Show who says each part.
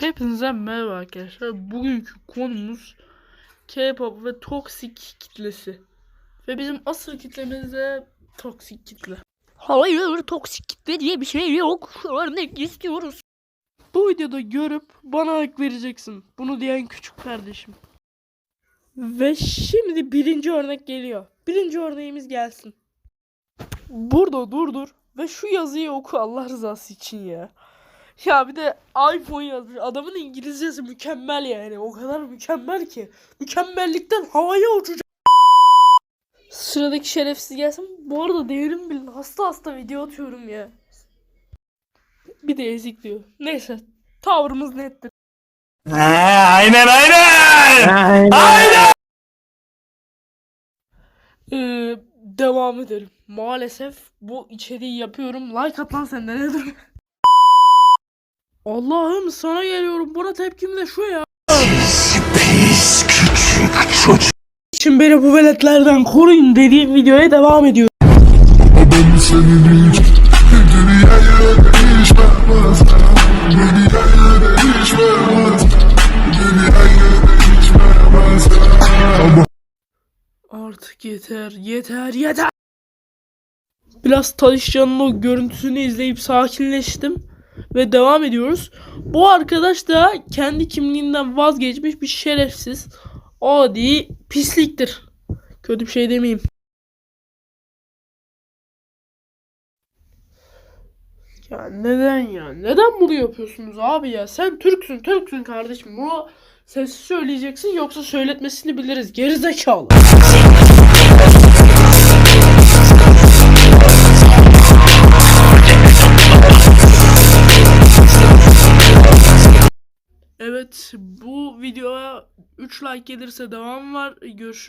Speaker 1: Hepinize merhaba arkadaşlar. Bugünkü konumuz K-pop ve toksik kitlesi. Ve bizim asıl kitlemiz de toksik kitle.
Speaker 2: Hayır toksik kitle diye bir şey yok. Örnek istiyoruz.
Speaker 1: Bu videoda görüp bana hak vereceksin. Bunu diyen küçük kardeşim. Ve şimdi birinci örnek geliyor. Birinci örneğimiz gelsin. Burada durdur ve şu yazıyı oku Allah rızası için ya. Ya bir de iPhone yazmış. Adamın İngilizcesi mükemmel yani. O kadar mükemmel ki. Mükemmellikten havaya uçacak. Sıradaki şerefsiz gelsin. Bu arada değerim bilin. Hasta hasta video atıyorum ya. Bir de ezik diyor. Neyse. Tavrımız nettir.
Speaker 3: aynen aynen.
Speaker 1: Ee, devam edelim. Maalesef bu içeriği yapıyorum. Like at lan sen de nedir? Allah'ım sana geliyorum. Buna tepkim de şu ya.
Speaker 3: Pis küçük çocuk.
Speaker 1: Şimdi beni bu veletlerden koruyun dediğim videoya devam ediyorum.
Speaker 3: Ben senin için dünyayı değişmez. Dünyayı değişmez. Dünyayı değişmez.
Speaker 1: Artık yeter, yeter, yeter. Biraz Talişcan'ın o görüntüsünü izleyip sakinleştim ve devam ediyoruz. Bu arkadaş da kendi kimliğinden vazgeçmiş bir şerefsiz, adi, pisliktir. Kötü bir şey demeyeyim. Ya neden ya? Neden bunu yapıyorsunuz abi ya? Sen Türksün, Türksün kardeşim. Bunu sessiz söyleyeceksin yoksa söyletmesini biliriz. Gerizekalı. Evet bu videoya 3 like gelirse devam var. Görüşürüz.